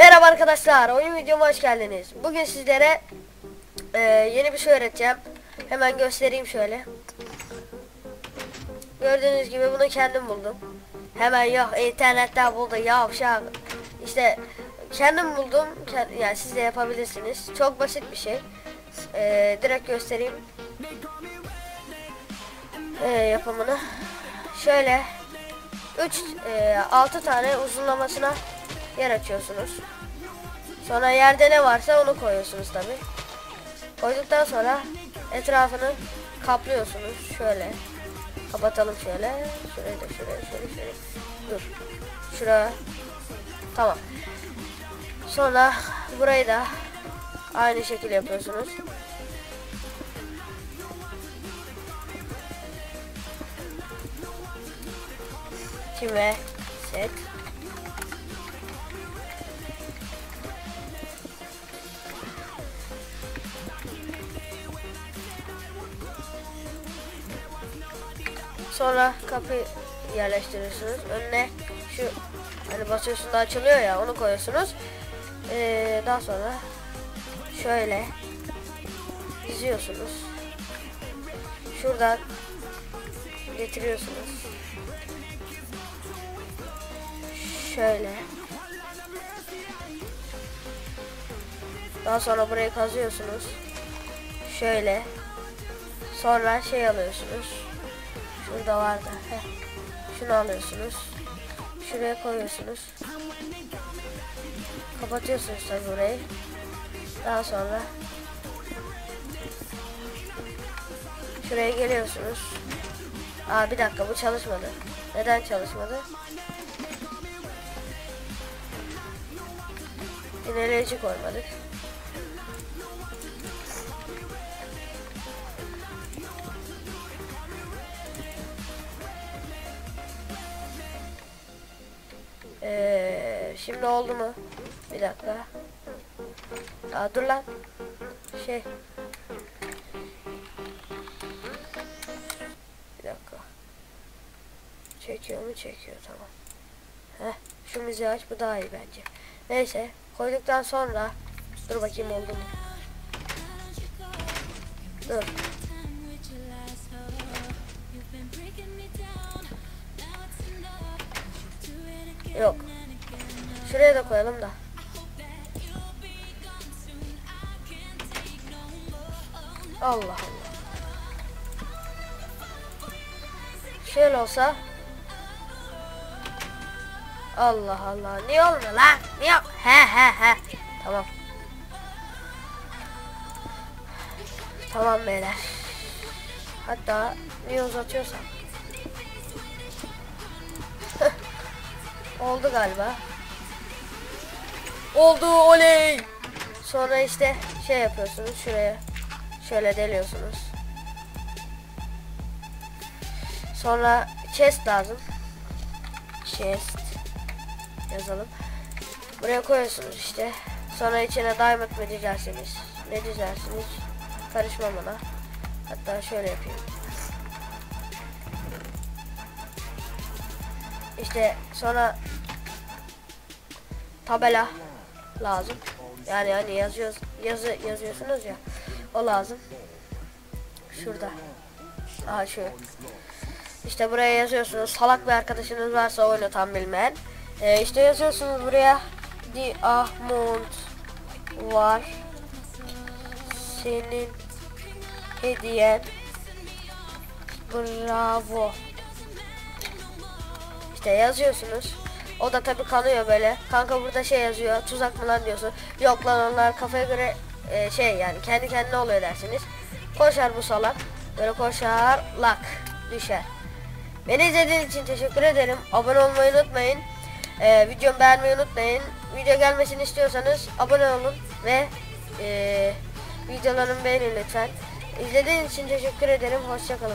arkadaşlar, oyun videoma hoş geldiniz. Bugün sizlere e, yeni bir şey öğreteceğim. Hemen göstereyim şöyle. Gördüğünüz gibi bunu kendim buldum. Hemen yok internetten buldu yavşak. İşte kendim buldum. Kend- Yani siz de yapabilirsiniz. Çok basit bir şey. E, direkt göstereyim. E, yapımını. Şöyle 3 6 tane uzunlamasına yer açıyorsunuz. Sonra yerde ne varsa onu koyuyorsunuz tabi. Koyduktan sonra etrafını kaplıyorsunuz şöyle. Kapatalım şöyle. Şurayı da şuraya şöyle şöyle. Dur. Şuraya. Tamam. Sonra burayı da aynı şekilde yapıyorsunuz. Kime set Sonra kapı yerleştiriyorsunuz. Önüne şu hani basıyorsun da açılıyor ya onu koyuyorsunuz. Ee, daha sonra şöyle diziyorsunuz. Şuradan getiriyorsunuz. Şöyle. Daha sonra burayı kazıyorsunuz. Şöyle. Sonra şey alıyorsunuz. Şurada vardı. Heh. Şunu alıyorsunuz. Şuraya koyuyorsunuz. Kapatıyorsunuz tabi burayı. Daha sonra şuraya geliyorsunuz. Aa bir dakika bu çalışmadı. Neden çalışmadı? İneleyici koymadık. Şimdi oldu mu? Bir dakika. Aa, dur lan. Şey. Bir dakika. Çekiyor mu? Çekiyor tamam. Heh, şu müziği aç bu daha iyi bence. Neyse koyduktan sonra dur bakayım oldu mu? Dur. Yok. Şuraya da koyalım da. Allah Allah. Şöyle olsa. Allah Allah. Niye olmuyor lan? Niye? He he he. Tamam. Tamam beyler. Hatta niye uzatıyorsam. Oldu galiba. Oldu oley. Sonra işte şey yapıyorsunuz şuraya. Şöyle deliyorsunuz. Sonra chest lazım. Chest yazalım. Buraya koyuyorsunuz işte. Sonra içine diamond mı dizersiniz? Ne dizersiniz? Karışmam ona. Hatta şöyle yapayım. İşte sonra tabela lazım. Yani hani yazıyoruz yazı yazıyorsunuz ya. O lazım. Şurada. Aha şu. İşte buraya yazıyorsunuz. Salak bir arkadaşınız varsa oyunu tam bilmeyen. Ee, işte yazıyorsunuz buraya. Diamond var. Senin hediyen. Bravo. İşte yazıyorsunuz. O da tabii kanıyor böyle. Kanka burada şey yazıyor. Tuzak mı lan diyorsun. Yok lan onlar kafaya göre e, şey yani kendi kendine oluyor dersiniz. Koşar bu salak. Böyle koşar lak düşer. Beni izlediğiniz için teşekkür ederim. Abone olmayı unutmayın. Ee, videomu beğenmeyi unutmayın. Video gelmesini istiyorsanız abone olun ve e, videolarımı beğenin lütfen. İzlediğiniz için teşekkür ederim. Hoşçakalın.